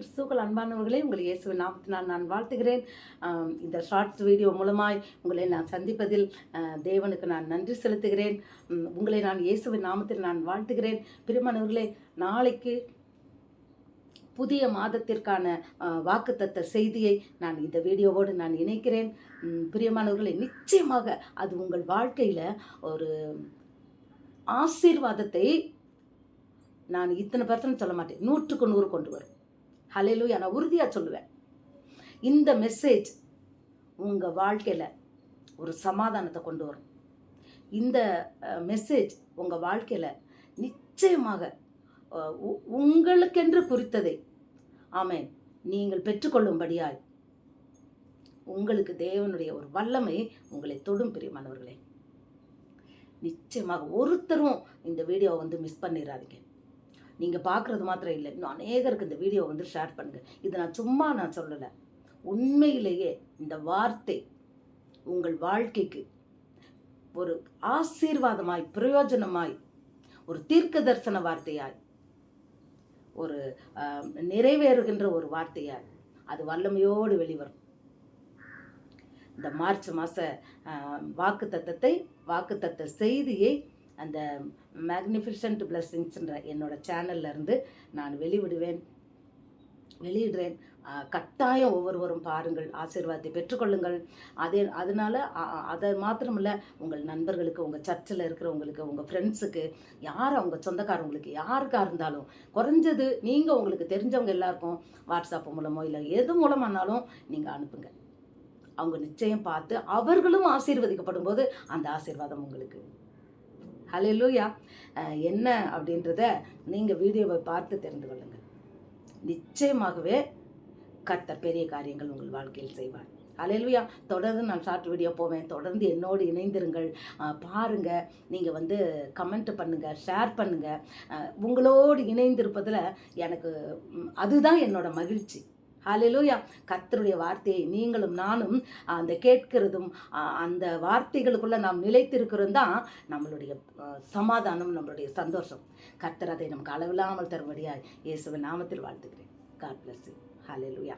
கிறிஸ்துக்கள் அன்பானவர்களே உங்களை நாற்பத்தி நாமத்தினால் நான் வாழ்த்துகிறேன். இந்த ஷார்ட்ஸ் வீடியோ மூலமாய் உங்களை நான் சந்திப்பதில் தேவனுக்கு நான் நன்றி செலுத்துகிறேன். உங்களை நான் இயேசுவின் நாமத்தில் நான் வாழ்த்துகிறேன். பிரியமானவர்களே நாளைக்கு புதிய மாதத்திற்கான வாக்குத்தத்த செய்தியை நான் இந்த வீடியோவோடு நான் இணைக்கிறேன். பிரியமானவர்களை நிச்சயமாக அது உங்கள் வாழ்க்கையில் ஒரு ஆசீர்வாதத்தை நான் இத்தனை பர்சன்ட் சொல்ல மாட்டேன். நூற்றுக்கு நூறு கொண்டு வரும். ஹலையிலும் நான் உறுதியாக சொல்லுவேன். இந்த மெசேஜ் உங்கள் வாழ்க்கையில் ஒரு சமாதானத்தை கொண்டு வரும். இந்த மெசேஜ் உங்கள் வாழ்க்கையில் நிச்சயமாக உ- உங்களுக்கென்று குறித்ததை ஆமேன் நீங்கள் பெற்றுக்கொள்ளும்படியாய் உங்களுக்கு தேவனுடைய ஒரு வல்லமை உங்களை தொடும் பிரியமானவர்களே. நிச்சயமாக ஒருத்தரும் இந்த வீடியோவை வந்து மிஸ் பண்ணிடாதீங்க நீங்கள் பார்க்குறது மாத்திரம் இல்லை. இன்னும் அநேகருக்கு இந்த வீடியோ வந்து ஷேர் பண்ணுங்கள் இது நான் சும்மா நான் சொல்லலை. உண்மையிலேயே இந்த வார்த்தை உங்கள் வாழ்க்கைக்கு ஒரு ஆசீர்வாதமாய் பிரயோஜனமாய் ஒரு தீர்க்க தரிசன வார்த்தையாய் ஒரு நிறைவேறுகின்ற ஒரு வார்த்தையாய் அது வல்லமையோடு வெளிவரும். இந்த மார்ச் மாத வாக்கு தத்தத்தை வாக்கு தத்த செய்தியை அந்த மேக்னிஃபிஷன்ட் பிளஸ்ஸிங்ஸ்ன்ற என்னோட சேனல்ல இருந்து நான் வெளிவிடுவேன். வெளியிடுறேன். கட்டாயம் ஒவ்வொருவரும் பாருங்கள் ஆசீர்வாதத்தை பெற்றுக்கொள்ளுங்கள். அதே அதனால அதை மாத்திரமில்ல உங்கள் நண்பர்களுக்கு உங்கள் சர்ச்சில் இருக்கிறவங்களுக்கு உங்கள் ஃப்ரெண்ட்ஸுக்கு யார் அவங்க சொந்தக்காரவங்களுக்கு யாருக்காக இருந்தாலும் குறைஞ்சது நீங்கள் உங்களுக்கு தெரிஞ்சவங்க எல்லாருக்கும் வாட்ஸ்அப் மூலமோ இல்லை எது மூலமானாலும் நீங்கள் அனுப்புங்க. அவங்க நிச்சயம் பார்த்து அவர்களும் ஆசீர்வதிக்கப்படும் போது அந்த ஆசீர்வாதம் உங்களுக்கு. ஹalleluya. என்ன அப்படின்றத நீங்கள் வீடியோவை பார்த்து தெரிந்து கொள்ளுங்கள். நிச்சயமாகவே கர்த்தர் பெரிய காரியங்கள் உங்கள் வாழ்க்கையில் செய்வார். அலையிலுயா தொடர்ந்து நான் ஷார்ட் வீடியோ போவேன். தொடர்ந்து என்னோடு இணைந்திருங்கள். பாருங்கள் நீங்கள் வந்து கமெண்ட் பண்ணுங்கள் ஷேர் பண்ணுங்கள் உங்களோடு இணைந்திருப்பதில் எனக்கு அதுதான் என்னோடய மகிழ்ச்சி. ஹalleluya. கர்த்தருடைய வார்த்தையை நீங்களும் நானும் அந்த கேட்கிறதும் அந்த வார்த்தைகளுக்குள்ள நாம் நிலைத்திருக்கிறோம் தான் நம்மளுடைய சமாதானம் நம்மளுடைய சந்தோஷம். கத்தர் அதை நமக்கு அளவில்லாமல் தரும்படியாக இயேசுவின் நாமத்தில் வாழ்த்துக்கிறேன் காட் பிளஸ் ஹalleluya